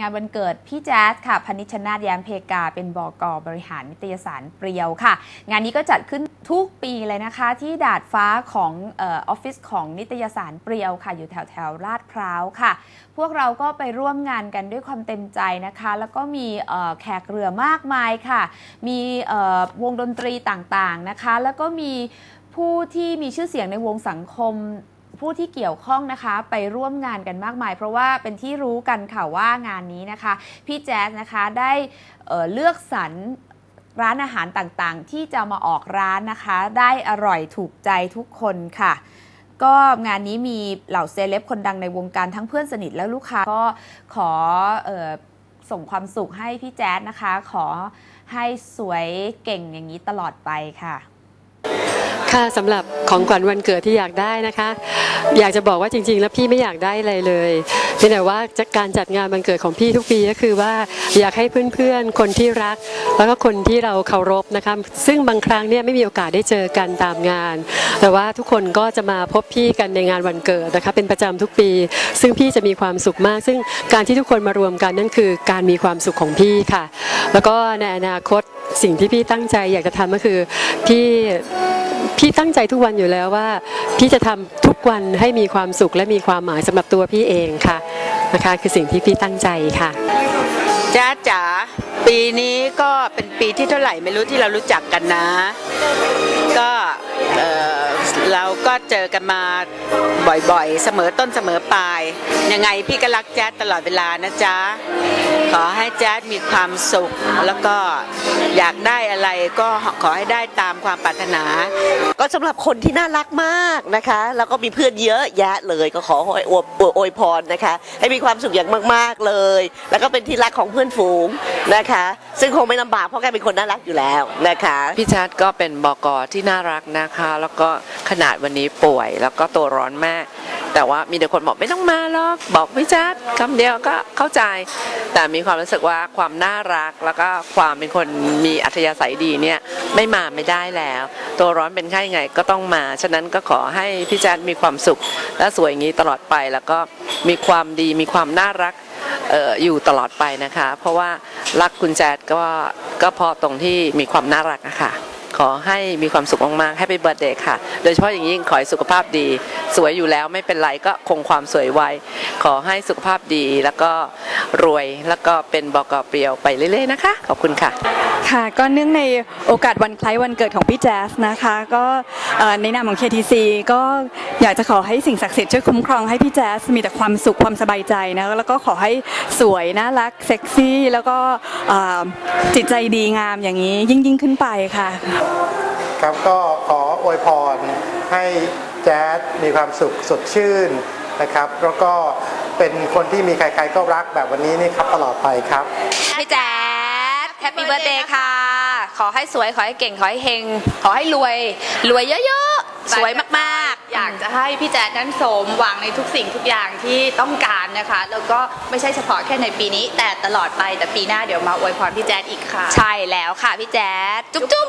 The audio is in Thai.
งานวันเกิดพี่แจ๊สค่ะพนิชนาถแย้มเพกา เป็นบกบริหารนิตยสารเปรียวค่ะ งานนี้ก็จัดขึ้นทุกปีเลยนะคะ ที่ดาดฟ้าของออฟฟิศของนิตยสารเปรียวค่ะ อยู่แถวแถวลาดพร้าวค่ะ พวกเราก็ไปร่วมงานกันด้วยความเต็มใจนะคะ แล้วก็มีแขกเรือมากมายค่ะ มีวงดนตรีต่างๆนะคะ แล้วก็มีผู้ที่มีชื่อเสียงในวงสังคม ผู้ที่เกี่ยวข้องนะคะ ไปร่วมงานกันมากมาย เพราะว่าเป็นที่รู้กันค่ะว่างานนี้นะคะ พี่แจ๊สนะคะได้เเลือกสรรร้านอาหารต่างๆ ที่จะมาออกร้านนะคะ ได้อร่อยถูกใจทุกคนค่ะ ก็งานนี้มีเหล่าเซเลบคนดังในวงการทั้งเพื่อนสนิทและลูกค้า ก็ขอออส่งความสุขให้พี่แจ๊สนะคะ ขอให้สวยเก่งอย่างนี้ตลอดไปค่ะ ค่ะสำหรับของขวัญวันเกิดที่อยากได้นะคะ อยากจะบอกว่าจริง ๆ แล้วพี่ไม่อยากได้อะไรเลยเพียงแต่ว่าจากการจัดงานวันเกิดของพี่ทุกปีก็คือว่าอยากให้เพื่อนๆ คนที่รัก แล้วก็คนที่เราเคารพนะคะซึ่งบางครั้งเนี่ยไม่มีโอกาสได้เจอกันตามงาน แต่ว่าทุกคนก็จะมาพบพี่กันในงานวันเกิดนะคะเป็นประจำทุกปี ซึ่งพี่จะมีความสุขมาก ซึ่งการที่ทุกคนมารวมกันนั่นคือการมีความสุขของพี่ค่ะ แล้วก็ในอนาคตสิ่งที่พี่ตั้งใจอยากจะทำก็คือพี่ พี่ตั้งใจทุกวันอยู่แล้วว่า พี่จะทำทุกวันให้มีความสุขและมีความหมายสำหรับตัวพี่เองค่ะนะคะคือสิ่งที่พี่ตั้งใจค่ะจ้าจ๋าปีนี้ก็เป็นปีที่เท่าไหร่ไม่รู้ที่เรารู้จักกันนะ ก็เเราก็เจอกันมาบ่อยๆ เสมอต้นเสมอปลาย ยังไงพี่ก็รักแจ๊ดตลอดเวลานะจ๊ะ ขอให้แจ๊ดมีความสุข แล้วก็อยากได้อะไรก็ขอให้ได้ตามความปรารถนา ก็สำหรับคนที่น่ารักมากนะคะ แล้วก็มีเพื่อนเยอะแยะเลยก็ขออวยอวยอวยพรนะคะ ให้มีความสุขอย่างมากๆเลย แล้วก็เป็นที่รักของเพื่อนฝูงนะคะ ซึ่งคงไม่ลำบากเพราะแกเป็นคนน่ารักอยู่แล้วนะคะ พี่ชัดก็เป็นบกที่น่ารักนะคะ แล้วก็ขนาดวันนี้ป่วย แล้วก็ตัวร้อนมาก แต่ว่ามีแต่คนบอกไม่ต้องมาหรอกบอกพี่ชัดคำเดียวก็เข้าใจ แต่มีความรู้สึกว่าความน่ารักแล้วก็ความเป็นคนมีอัธยาศัยดีเนี่ยไม่มาไม่ได้แล้ว ตัวร้อนเป็นไข้ไงก็ต้องมาฉะนั้นก็ขอให้พี่ชัดมีความสุข และสวยอย่างนี้ตลอดไปแล้วก็มีความดีมีความน่ารักอออยู่ตลอดไปนะคะ เพราะว่ารักคุณแจ๊ดก็ก็พอตรงที่มีความน่ารักอะคะ ขอให้มีความสุขมากๆให้เป็นเบิร์ดเดย์ค่ะ โดยเฉพาะอย่างยิ่งขอให้สุขภาพดี สวยอยู่แล้วไม่เป็นไรก็คงความสวยไว้ ขอให้สุขภาพดีแล้วก็รวยแล้วก็เป็นบกเปรียวไปเรื่อยๆนะคะ ขอบคุณค่ะ ค่ะก็เนื่องในโอกาสวันคล้ายวันเกิดของพี่แจ๊สนะคะ ก็ในนามของ KTC ก็อยากจะขอให้สิ่งศักดิ์สิทธิ์ช่วยคุ้มครองให้พี่แจ๊สมีแต่ความสุขความสบายใจนะแล้วก็ขอให้สวยน่ารักเซ็กซี่ แล้วก็จิตใจดีงามอย่างนี้ยิ่งยิ่งขึ้นไปค่ะครับก็ขออวยพรให้แจ๊ดมีความสุขสดชื่นนะครับ แล้วก็เป็นคนที่มีใครๆก็รักแบบวันนี้นี่ครับตลอดไปครับ พี่แจ๊ดแฮปปี้เบิร์ดเดย์ค่ะ ขอให้สวย ขอให้เก่ง ขอให้เฮง ขอให้รวย รวยเยอะๆ สวยมากๆ อยากจะให้พี่แจ๊ดนั้นสมหวังในทุกสิ่งทุกอย่างที่ต้องการนะคะ แล้วก็ไม่ใช่เฉพาะแค่ในปีนี้ แต่ตลอดไปแต่ปีหน้าเดี๋ยวมาอวยพรพี่แจ๊ดอีกค่ะ ใช่แล้วค่ะพี่แจ๊ดจุ๊บจุ๊บ